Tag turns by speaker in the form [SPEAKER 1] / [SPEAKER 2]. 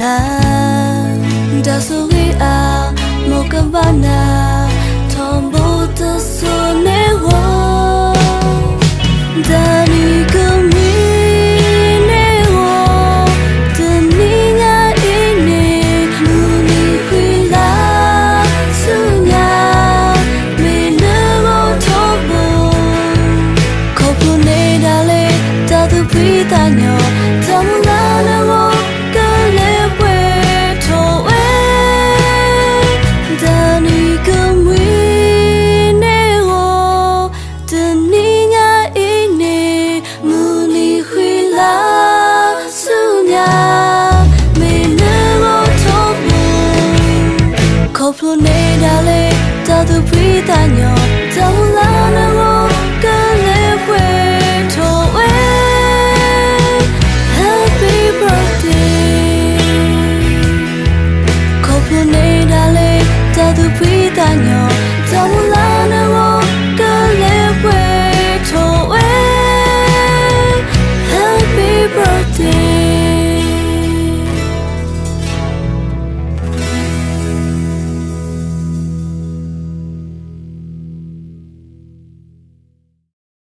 [SPEAKER 1] နာဒါဆိုရီအာမောကဘာနာ tombo to sun လေတသူပြတဲ့ညောတလာနာ